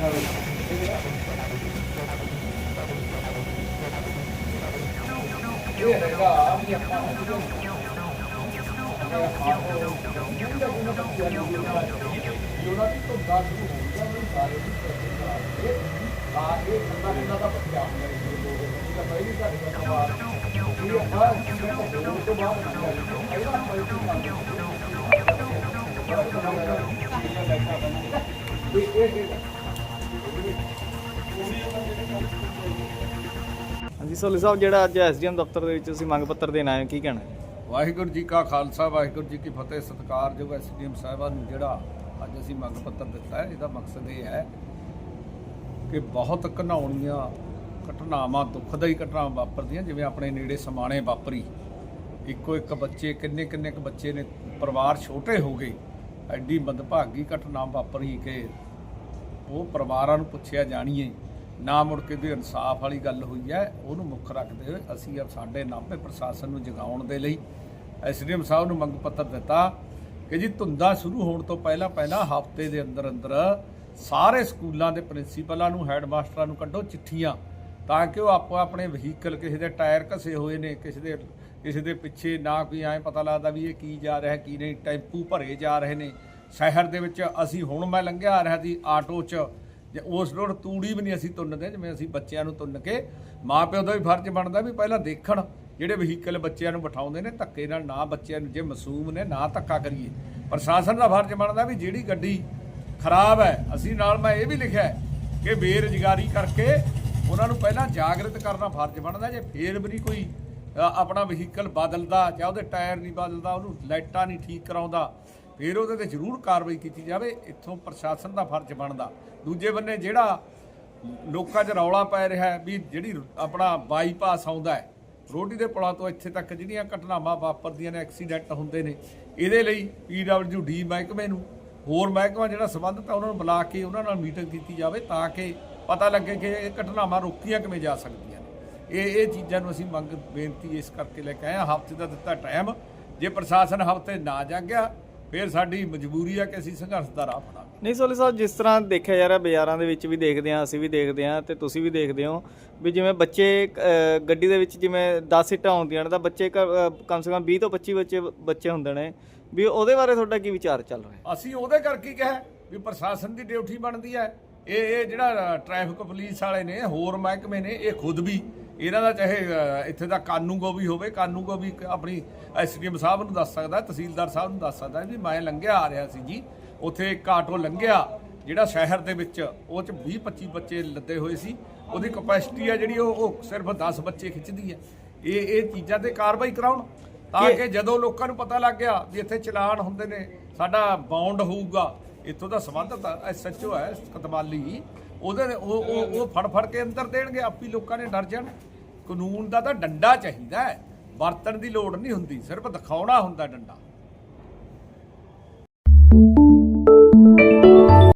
ਇਹ ਹੈਗਾ ਹਾਂਜੀ, ਸੋਲੀ ਸਾਹਿਬ, ਜਿਹੜਾ ਅੱਜ ਐਸਡੀਐਮ ਦਫ਼ਤਰ ਦੇ ਵਿੱਚ ਅਸੀਂ ਮੰਗ ਪੱਤਰ ਦੇਣ ਆਏ ਹੋ, ਕੀ ਕਹਿਣਾ ਹੈ? ਵਾਹਿਗੁਰੂ ਜੀ ਕਾ ਖਾਲਸਾ, ਵਾਹਿਗੁਰੂ ਜੀ ਕੀ ਫਤਿਹ, ਸਤਿਕਾਰਯੋਗ ਐਸਡੀਐਮ ਸਾਹਿਬਾਨ ਨੂੰ ਜਿਹੜਾ ਅੱਜ ਅਸੀਂ ਮੰਗ ਪੱਤਰ ਦਿੱਤਾ ਹੈ, ਇਹਦਾ ਮਕਸਦ ਇਹ ਹੈ ਕਿ ਬਹੁਤ ਘਨਾਉਣੀਆਂ ਘਟਨਾਵਾਂ, ਦੁੱਖਦਾਈ ਘਟਨਾਵਾਂ ਵਾਪਰਦੀਆਂ, ਜਿਵੇਂ ਆਪਣੇ ਨੇੜੇ ਸਮਾਣੇ ਵਾਪਰੀ ਇੱਕੋ ਇੱਕ ਬੱਚੇ, ਕਿੰਨੇ ਕਿੰਨੇ ਕੁ ਬੱਚੇ ਨੇ, ਪਰਿਵਾਰ ਛੋਟੇ ਹੋ ਗਏ, ਐਡੀ ਮੰਦਭਾਗੀ ਘਟਨਾ ਵਾਪਰੀ ਕਿ ਉਹ ਪਰਿਵਾਰਾਂ ਨੂੰ ਪੁੱਛਿਆ ਜਾਣੀਏ ਨਾ ਮੁੜ ਕੇ ਵੀ ਇਨਸਾਫ ਵਾਲੀ ਗੱਲ ਹੋਈ ਹੈ, ਉਹਨੂੰ ਮੁੱਖ ਰੱਖਦੇ ਹੋਏ ਅਸੀਂ ਸਾਡੇ ਨਾਭੇ ਪ੍ਰਸ਼ਾਸਨ ਨੂੰ ਜਗਾਉਣ ਦੇ ਲਈ ਐਸਡੀਐਮ ਸਾਹਿਬ ਨੂੰ ਮੰਗ ਪੱਤਰ ਦਿੱਤਾ ਕਿ ਜੀ ਧੁੰਦਾ ਸ਼ੁਰੂ ਹੋਣ ਤੋਂ ਪਹਿਲਾਂ ਪਹਿਲਾਂ ਹਫ਼ਤੇ ਦੇ ਅੰਦਰ ਅੰਦਰ ਸਾਰੇ ਸਕੂਲਾਂ ਦੇ ਪ੍ਰਿੰਸੀਪਲਾਂ ਨੂੰ, ਹੈੱਡਮਾਸਟਰਾਂ ਨੂੰ ਕੱਢੋ ਚਿੱਠੀਆਂ ਤਾਂ ਕਿ ਉਹ ਆਪੋ ਆਪਣੇ ਵਹੀਕਲ ਕਿਸੇ ਦੇ ਟਾਇਰ ਘਸੇ ਹੋਏ ਨੇ, ਕਿਸੇ ਦੇ ਕਿਸੇ ਦੇ ਪਿੱਛੇ ਨਾ ਕੋਈ ਐਂ ਪਤਾ ਲੱਗਦਾ ਵੀ ਇਹ ਕੀ ਜਾ ਰਿਹਾ, ਕੀ ਨਹੀਂ, ਟੈਂਪੂ ਭਰੇ ਜਾ ਰਹੇ ਨੇ। ਸ਼ਹਿਰ ਦੇ ਵਿੱਚ ਅਸੀਂ ਹੁਣ ਮੈਂ ਲੰਘਿਆ ਆ ਰਿਹਾ ਸੀ ਆਟੋ 'ਚ। ਜੇ ਉਸ ਰੋਡ ਤੂੜੀ ਵੀ ਨਹੀਂ ਅਸੀਂ ਤੁੰਨਦੇ, ਜਿਵੇਂ ਅਸੀਂ ਬੱਚਿਆਂ ਨੂੰ ਤੁੰਨ ਕੇ ਮਾਪਿਓ ਦਾ ਵੀ ਫਰਜ਼ ਬਣਦਾ ਵੀ ਪਹਿਲਾਂ ਦੇਖਣ, ਜਿਹੜੇ ਵਹੀਕਲ ਬੱਚਿਆਂ ਨੂੰ ਬਿਠਾਉਂਦੇ ਨੇ, ਧੱਕੇ ਨਾਲ ਨਾ ਬੱਚਿਆਂ ਨੂੰ, ਜੇ ਮਾਸੂਮ ਨੇ ਨਾ ਧੱਕਾ ਕਰੀਏ। ਪ੍ਰਸ਼ਾਸਨ ਦਾ ਫਰਜ਼ ਬਣਦਾ ਵੀ ਜਿਹੜੀ ਗੱਡੀ ਖਰਾਬ ਹੈ, ਅਸੀਂ ਨਾਲ ਮੈਂ ਇਹ ਵੀ ਲਿਖਿਆ ਕਿ ਬੇਰੁਜ਼ਗਾਰੀ ਕਰਕੇ ਉਹਨਾਂ ਨੂੰ ਪਹਿਲਾਂ ਜਾਗਰਤ ਕਰਨਾ ਫਰਜ਼ ਬਣਦਾ, ਜੇ ਫੇਰ ਵੀ ਨਹੀਂ ਕੋਈ ਆਪਣਾ ਵਹੀਕਲ ਬਦਲਦਾ ਜਾਂ ਉਹਦੇ ਟਾਇਰ ਨਹੀਂ ਬਦਲਦਾ, ਉਹਨੂੰ ਲਾਈਟਾਂ ਨਹੀਂ ਠੀਕ ਕਰਾਉਂਦਾ ਫਿਰ ਉਹਦੇ ਤੇ ਜ਼ਰੂਰ ਕਾਰਵਾਈ ਕੀਤੀ ਜਾਵੇ, ਇੱਥੋਂ ਪ੍ਰਸ਼ਾਸਨ ਦਾ ਫਰਜ਼ ਬਣਦਾ। ਦੂਜੇ ਬੰਨੇ ਜਿਹੜਾ ਲੋਕਾਂ 'ਚ ਰੌਲਾ ਪੈ ਰਿਹਾ ਵੀ ਜਿਹੜੀ ਆਪਣਾ ਬਾਈਪਾਸ ਆਉਂਦਾ ਹੈ, ਰੋਡੀ ਦੇ ਪੁਲਾਂ ਤੋਂ ਇੱਥੇ ਤੱਕ ਜਿਹੜੀਆਂ ਘਟਨਾਵਾਂ ਵਾਪਰਦੀਆਂ ਨੇ, ਐਕਸੀਡੈਂਟ ਹੁੰਦੇ ਨੇ, ਇਹਦੇ ਲਈ ਡੀ ਮਹਿਕਮੇ ਨੂੰ ਹੋਰ ਮਹਿਕਮਾ ਜਿਹੜਾ ਸੰਬੰਧਿਤ ਹੈ, ਉਹਨਾਂ ਨੂੰ ਬੁਲਾ ਕੇ ਉਹਨਾਂ ਨਾਲ ਮੀਟਿੰਗ ਕੀਤੀ ਜਾਵੇ ਤਾਂ ਕਿ ਪਤਾ ਲੱਗੇ ਕਿ ਇਹ ਘਟਨਾਵਾਂ ਰੋਕੀਆਂ ਕਿਵੇਂ ਜਾ ਸਕਦੀਆਂ ਨੇ। ਇਹ ਇਹ ਚੀਜ਼ਾਂ ਨੂੰ ਅਸੀਂ ਮੰਗ ਬੇਨਤੀ ਇਸ ਕਰਕੇ ਲੈ ਕੇ ਆਏ ਹਾਂ। ਹਫ਼ਤੇ ਦਾ ਦਿੱਤਾ ਟਾਈਮ। ਜੇ ਪ੍ਰਸ਼ਾਸਨ ਹਫ਼ਤੇ ਨਾ ਜਾਗਿਆ ਫਿਰ ਸਾਡੀ ਮਜਬੂਰੀ ਹੈ ਕਿ ਅਸੀਂ ਸੰਘਰਸ਼ ਦਾ ਰਾਹ ਫੜਾਂਗੇ ਨਹੀਂ ਸੋਲੀ ਸਾਹਿਬ ਜਿਸ ਤਰ੍ਹਾਂ ਦੇਖਿਆ ਜਾ ਰਿਹਾ ਬਾਜ਼ਾਰਾਂ ਦੇ ਵਿੱਚ ਵੀ ਦੇਖਦੇ ਹਾਂ ਅਸੀਂ ਵੀ ਦੇਖਦੇ ਹਾਂ ਤੇ ਤੁਸੀਂ ਵੀ ਦੇਖਦੇ ਹੋ ਵੀ ਜਿਵੇਂ ਬੱਚੇ ਗੱਡੀ ਦੇ ਵਿੱਚ ਜਿਵੇਂ 10 ਸੀਟਾਂ ਹੁੰਦੀਆਂ ਨੇ ਤਾਂ ਬੱਚੇ ਕਮ ਸੇ ਕਮ 20 ਤੋਂ 25 ਬੱਚੇ ਬੱਚੇ ਹੁੰਦੇ ਨੇ ਵੀ ਉਹਦੇ ਬਾਰੇ ਤੁਹਾਡਾ ਕੀ ਵਿਚਾਰ ਚੱਲ ਰਿਹਾ? ਅਸੀਂ ਉਹਦੇ ਕਰਕੇ ਕਿਹਾ ਵੀ ਪ੍ਰਸ਼ਾਸਨ ਦੀ ਡਿਊਟੀ ਬਣਦੀ ਹੈ। ਇਹ ਇਹ ਜਿਹੜਾ ਟ੍ਰੈਫਿਕ ਪੁਲਿਸ ਵਾਲੇ ਨੇ ਹੋਰ ਮਹਿਕਮੇ ਨੇ ਇਹ ਖੁਦ ਵੀ ਇਹਨਾਂ ਦਾ ਚਾਹੇ ਇੱਥੇ ਦਾ ਕਾਨੂੰਗੋ ਵੀ ਹੋਵੇ ਕਾਨੂੰਗੋ ਵੀ ਆਪਣੀ ਐਸਡੀਐਮ ਸਾਹਿਬ ਨੂੰ ਦੱਸ ਸਕਦਾ ਤਹਿਸੀਲਦਾਰ ਸਾਹਿਬ ਨੂੰ ਦੱਸ ਸਕਦਾ ਵੀ ਮੈਂ ਲੰਘਿਆ ਆ ਰਿਹਾ ਸੀ ਜੀ ਉੱਥੇ ਇੱਕ ਆਟੋ ਲੰਘਿਆ ਜਿਹੜਾ ਸ਼ਹਿਰ ਦੇ ਵਿੱਚ ਉਹ ਚ 20 25 ਬੱਚੇ ਲੱਦੇ ਹੋਏ ਸੀ ਉਹਦੀ ਕਪੈਸਿਟੀ ਹੈ ਜਿਹੜੀ ਉਹ ਉਹ ਸਿਰਫ 10 ਬੱਚੇ ਖਿੱਚਦੀ ਹੈ ਇਹ ਇਹ ਚੀਜ਼ਾਂ ਤੇ ਕਾਰਵਾਈ ਕਰਾਉਣ ਤਾਂ ਕਿ ਜਦੋਂ ਲੋਕਾਂ ਨੂੰ ਪਤਾ ਲੱਗ ਗਿਆ ਵੀ ਇੱਥੇ ਚਲਾਨ ਹੁੰਦੇ ਨੇ ਸਾਡਾ ਬਾਉਂਡ ਹੋਊਗਾ ਇੱਥੋਂ ਦਾ ਸੰਬੰਧਤ ਐਸਐਚਓ ਹੈ ਕਤਵਾਲੀ ਉਹਦੇ ਉਹ ਉਹ ਉਹ ਫੜ ਫੜ ਕੇ ਅੰਦਰ ਦੇਣਗੇ, ਆਪੀ ਲੋਕਾਂ ਨੇ ਡਰ ਜਾਣ। ਕਾਨੂੰਨ ਦਾ ਤਾਂ ਡੰਡਾ ਚਾਹੀਦਾ ਹੈ। ਵਰਤਣ ਦੀ ਲੋੜ ਨਹੀਂ ਹੁੰਦੀ, ਸਿਰਫ ਦਿਖਾਉਣਾ ਹੁੰਦਾ ਡੰਡਾ।